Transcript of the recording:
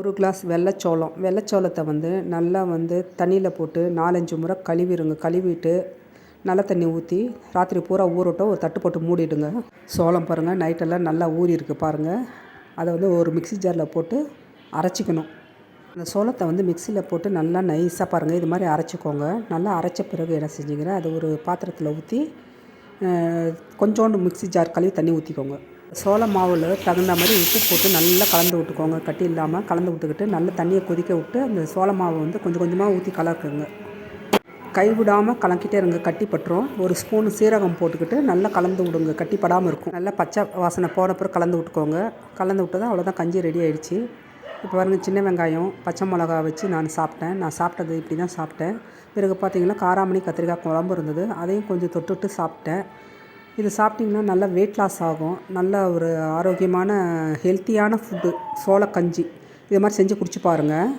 ஒரு கிளாஸ் வெள்ளைச்சோளம். வெள்ளைச்சோளத்தை வந்து நல்லா வந்து தண்ணியில் போட்டு நாலஞ்சு முறை கழுவிடுங்க கழுவிட்டு நல்ல தண்ணி ஊற்றி ராத்திரி பூரா ஊறட்டும் ஒரு தட்டு போட்டு மூடிடுங்க. சோளம் பாருங்கள் நைட்டெல்லாம் நல்லா ஊறி இருக்கு பாருங்கள் அதை வந்து ஒரு மிக்ஸி ஜாரில் போட்டு அரைச்சிக்கணும். அந்த சோளத்தை வந்து மிக்சியில் போட்டு நல்லா நைஸாக பாருங்கள் இது மாதிரி அரைச்சிக்கோங்க. நல்லா அரைச்ச பிறகு என்ன செஞ்சிங்கன்னா அது ஒரு பாத்திரத்தில் ஊற்றி கொஞ்சோண்டு மிக்ஸி ஜார் கழுவி தண்ணி ஊற்றிக்கோங்க சோள மாவில் தகுந்த மாதிரி உப்பு போட்டு நல்லா கலந்து விட்டுக்கோங்க. கட்டி இல்லாமல் கலந்து விட்டுக்கிட்டு நல்லா தண்ணியை கொதிக்க விட்டு அந்த சோள மாவை வந்து கொஞ்சம் கொஞ்சமாக ஊற்றி கலக்குங்க. கைவிடாமல் கலக்கிட்டே இருங்க. கட்டி பட்டுரும். ஒரு ஸ்பூன் சீரகம் போட்டுக்கிட்டு நல்லா கலந்து விடுங்க. கட்டிப்படாமல் இருக்கும். நல்லா பச்சை வாசனை போனப்புறம் கலந்து விட்டுக்கோங்க. கலந்து விட்டதும் அவ்வளோதான் கஞ்சி ரெடி ஆகிடுச்சு இப்போ பாருங்கள் சின்ன வெங்காயம் பச்சை மிளகா வச்சு நான் சாப்பிட்டேன். நான் சாப்பிட்டது இப்படி தான் சாப்பிட்டேன். பிறகு பார்த்திங்கன்னா காராமணி கத்திரிக்காய் குழம்பு இருந்தது. அதையும் கொஞ்சம் தொட்டுட்டு சாப்பிட்டேன். இது சாப்பிட்டிங்கன்னா நல்லா வெயிட் லாஸ் ஆகும். நல்ல ஒரு ஆரோக்கியமான ஹெல்த்தியான ஃபுட்டு சோளக்கஞ்சி. இது மாதிரி செஞ்சு குடிச்சு பாருங்கள்